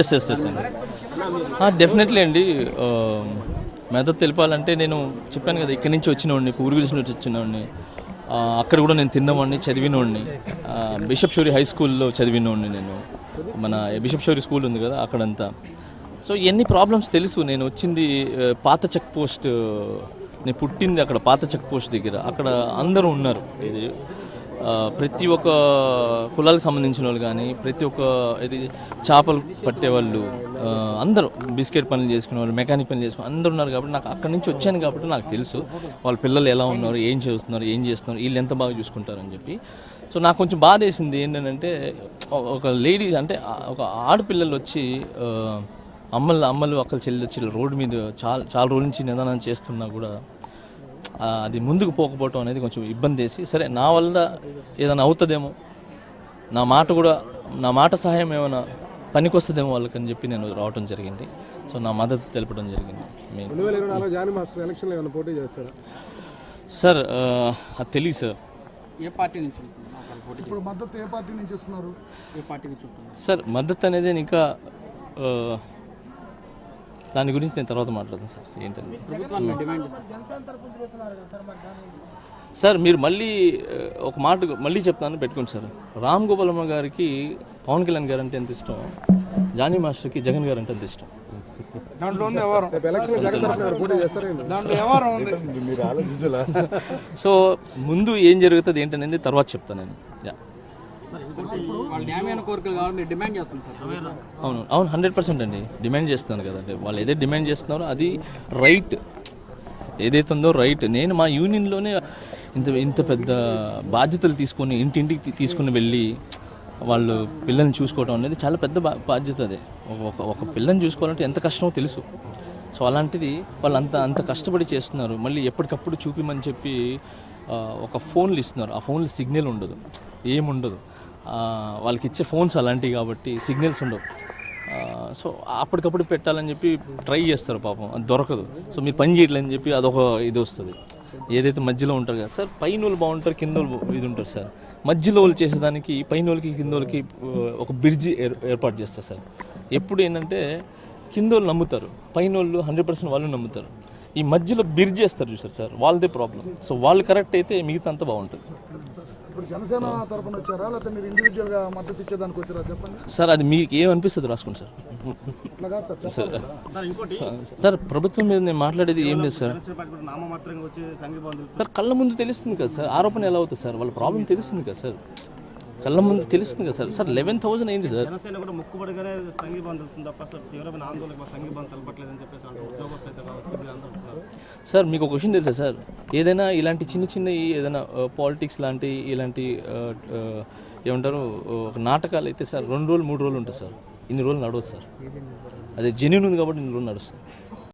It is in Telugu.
ఎస్ ఎస్ ఎస్ అండి. డెఫినెట్లీ అండి. మెదక్ మెదడు తెలిపాలంటే నేను చెప్పాను కదా ఇక్కడి నుంచి వచ్చినవాడిని గురించి నుంచి వచ్చినవాడిని అక్కడ కూడా నేను తిన్నవాడిని చదివినవాడిని బిషప్ షోరీ హై స్కూల్లో చదివినవాడిని నేను. మన బిషప్ షోరీ స్కూల్ ఉంది కదా అక్కడంతా. సో ఎన్ని ప్రాబ్లమ్స్ తెలుసు. నేను వచ్చింది పాత చెక్ పోస్ట్ నేను పుట్టింది అక్కడ పాత చెక్ పోస్ట్ దగ్గర. అక్కడ అందరూ ఉన్నారు. ఇది ప్రతి ఒక్క కులాలకు సంబంధించిన వాళ్ళు కానీ ప్రతి ఒక్క ఇది చేపలు పట్టేవాళ్ళు అందరూ బిస్కెట్ పనులు చేసుకునే వాళ్ళు మెకానిక్ పనులు చేసుకునే అందరూ ఉన్నారు కాబట్టి నాకు అక్కడి నుంచి వచ్చాను కాబట్టి నాకు తెలుసు వాళ్ళ పిల్లలు ఎలా ఉన్నారు ఏం చేస్తున్నారు ఏం చేస్తున్నారు వీళ్ళు ఎంత బాగా చూసుకుంటారని చెప్పి. సో నాకు కొంచెం బాధ వేసింది ఏంటంటే ఒక లేడీస్ అంటే ఒక ఆడపిల్లలు వచ్చి అమ్మలు అమ్మలు అక్కలు చెల్లి వచ్చి రోడ్డు మీద చాలా చాలా రోజుల నుంచి నిదానం చేస్తున్నా కూడా అది ముందుకు పోకపోవటం అనేది కొంచెం ఇబ్బంది వేసి సరే నా వల్ల ఏదైనా అవుతుందేమో నా మాట కూడా నా మాట సహాయం ఏమైనా పనికొస్తుందేమో వాళ్ళకని చెప్పి నేను రావటం జరిగింది. సో నా మద్దతు తెలపడం జరిగింది. సార్ అది తెలియదు సార్. ఏ పార్టీ నుంచి ఇప్పుడు మద్దతు ఏ పార్టీ నుంచి ఇస్తున్నారు? ఏ పార్టీ నుంచి? సార్ మద్దతు అనేది నేను ఇంకా దాని గురించి నేను తర్వాత మాట్లాడతాను సార్ ఏంటంటే. సార్ మీరు మళ్ళీ ఒక మాట మళ్ళీ చెప్తాను పెట్టుకోండి సార్. రామ్ గోపాలమ్మ గారికి పవన్ కళ్యాణ్ గారు అంటే ఎంత ఇష్టం? జానీ మాస్టర్కి జగన్ గారు అంటే ఎంత ఇష్టం? సో ముందు ఏం జరుగుతుంది ఏంటనేది తర్వాత చెప్తాను నేను. అవును అవును హండ్రెడ్ పర్సెంట్ అండి. డిమాండ్ చేస్తున్నాను కదండి వాళ్ళు ఏదైతే డిమాండ్ చేస్తున్నారో అది రైట్ ఏదైతే ఉందో రైట్ నేను మా యూనియన్లోనే ఇంత ఇంత పెద్ద బాధ్యతలు తీసుకొని ఇంటింటికి తీసుకుని వెళ్ళి వాళ్ళు పిల్లల్ని చూసుకోవడం అనేది చాలా పెద్ద బా- బాధ్యత అది. ఒక- ఒక పిల్లని చూసుకోవాలంటే ఎంత కష్టమో తెలుసు. సో అలాంటిది వాళ్ళు అంత అంత కష్టపడి చేస్తున్నారు. మళ్ళీ ఎప్పటికప్పుడు చూపిమని చెప్పి ఒక ఫోన్లు ఇస్తున్నారు. ఆ ఫోన్లు సిగ్నల్ ఉండదు. ఏముండదు. వాళ్ళకి ఇచ్చే ఫోన్స్ అలాంటివి కాబట్టి సిగ్నల్స్ ఉండవు. సో అప్పటికప్పుడు పెట్టాలని చెప్పి ట్రై చేస్తారు పాపం అది దొరకదు. సో మీరు పని చేయట్లేదని చెప్పి అదొక ఇది వస్తుంది. ఏదైతే మధ్యలో ఉంటారు కదా సార్ పైన వాళ్ళు బాగుంటారు కింద వాళ్ళు ఇది ఉంటారు సార్. మధ్యలో వాళ్ళు చేసేదానికి పైన వాళ్ళకి కింద వాళ్ళకి ఒక బ్రిడ్జి ఏర్ ఏర్పాటు చేస్తారు సార్. ఎప్పుడు ఏంటంటే కింద వాళ్ళు నమ్ముతారు పైన వాళ్ళు హండ్రెడ్ పర్సెంట్ వాళ్ళు నమ్ముతారు. ఈ మధ్యలో బ్రిడ్జ్ చేస్తారు చూసారు సార్ వాళ్ళదే ప్రాబ్లం. సో వాళ్ళు కరెక్ట్ అయితే మిగతా అంతా బాగుంటుంది. ఇప్పుడు జనసేన తరఫున వచ్చారా? లేకపోతే మీరు ఇండివిజువల్గా మద్దతు ఇచ్చేదానికి వచ్చారా? చెప్పండి. సార్ అది మీకు ఏమనిపిస్తుంది రాసుకోండి సార్. సార్ సార్ ప్రభుత్వం మీద నేను మాట్లాడేది ఏం లేదు సార్. నామమాత్రంగా వచ్చి సంఘీభావం సార్ కళ్ళ ముందు తెలుస్తుంది కదా సార్. ఆరోపణ ఎలా అవుతుంది సార్? వాళ్ళ ప్రాబ్లం తెలుస్తుంది కదా సార్. కళ్ళ ముందు తెలుస్తుంది కదా సార్. సార్ లెవెన్ థౌసండ్ అయింది సార్. జనసేన కూడా ముక్కుబడిగానే సంఘీభావం తెలుస్తుంది తప్ప అసలు తీవ్రమైన ఆందోళన సంఘీభావం తెలపట్లేదని చెప్పేసి అంటారు ఉద్యోగస్తులు అయితే కావచ్చు వీళ్ళు అందరూ అంటున్నారు. సార్ మీకు ఒక విషయం తెలుసా సార్? ఏదైనా ఇలాంటి చిన్న చిన్న ఏదైనా పాలిటిక్స్ లాంటి ఇలాంటి ఏమంటారు ఒక నాటకాలు అయితే సార్ రెండు రోజులు మూడు రోజులు ఉంటుంది సార్. ఇన్ని రోజులు నడవదు సార్. అదే జెన్యున్ ఉంది కాబట్టి ఇన్ని రోజులు నడుస్తుంది.